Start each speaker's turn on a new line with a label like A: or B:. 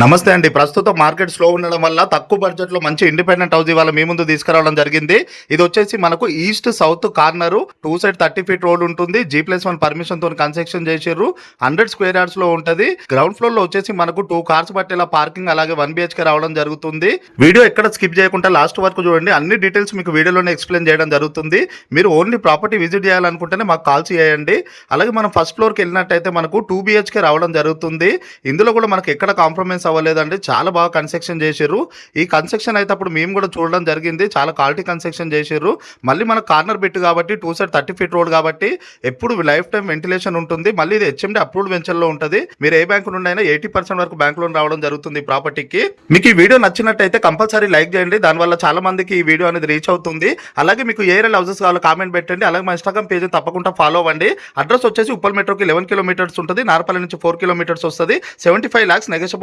A: నమస్తే అండి. ప్రస్తుతం మార్కెట్ స్లో ఉండడం వల్ల తక్కువ బడ్జెట్లో మంచి ఇండిపెండెంట్ హౌస్ ఇవాళ మీ ముందు తీసుకురావడం జరిగింది. ఇది వచ్చేసి మనకు east south corner. Two side thirty feet road ఉంటుంది. జీ ప్లస్ వన్ పర్మిషన్తో కన్స్ట్రక్షన్ చేసారు హండ్రెడ్ స్క్వేర్ యార్డ్స్లో ఉంటది. గ్రౌండ్ ఫ్లోర్లో వచ్చేసి మనకు టూ కార్స్ పట్టేలా పార్కింగ్ అలాగే వన్ బిహెచ్కే రావడం జరుగుతుంది. వీడియో ఎక్కడ స్కిప్ చేయకుండా లాస్ట్ వరకు చూడండి. అన్ని డీటెయిల్స్ మీకు వీడియోలోనే ఎక్స్ప్లెయిన్ చేయడం జరుగుతుంది. మీరు ఓన్లీ ప్రాపర్టీ విజిట్ చేయాలనుకుంటేనే మాకు కాల్ చేయండి. అలాగే మనం ఫస్ట్ ఫ్లోర్కి వెళ్ళినట్టయితే మనకు టూ బిహెచ్కే రావడం జరుగుతుంది. ఇందులో కూడా మనకు ఎక్కడ కాంప్రమైజ్ అవ్వలేదండి. చాలా బాగా కన్స్ట్రక్షన్ చేసారు ఈ కన్స్ట్రక్షన్ అయితే అప్పుడు మేము కూడా చూడడం జరిగింది. చాలా క్వాలిటీ కన్స్ట్రక్షన్ చేసారు మళ్ళీ మన కార్నర్ బిట్ కాబట్టి two side thirty feet road కాబట్టి ఎప్పుడు లైఫ్ టైం వెంటిలేషన్ ఉంటుంది. మళ్ళీ ఇది హెచ్ఎండి అప్రూవ్డ్ వెంచర్లో ఉంటుంది. మీరు ఏ బ్యాంకు నుండి అయినా ఎయిటీ పర్సెంట్ వరకు బ్యాంక్ లోన్ రావడం జరుగుతుంది ప్రాపర్టీకి మీకు ఈ వీడియో నచ్చినట్టయితే కంపల్సరీ లైక్ చేయండి. దానివల్ల చాలా మందికి ఈ వీడియో అనేది రీచ్ అవుతుంది. అలాగే మీకు ఏ ఏరియల్ హౌసెస్ కావాలో కామెంట్ పెట్టండి. అలాగే మా ఇన్స్టాగ్రామ్ పేజ్ తప్పకుండా ఫాలో అవ్వండి. అడ్రస్ వచ్చేసి ఉప్పల్ మెట్రోకి లెవెన్ కిలోమీటర్స్ ఉంటుంది. నార్పల్లి నుంచి ఫోర్ కిలోమీటర్స్ వస్తుంది. Seventy five lakhs negotiable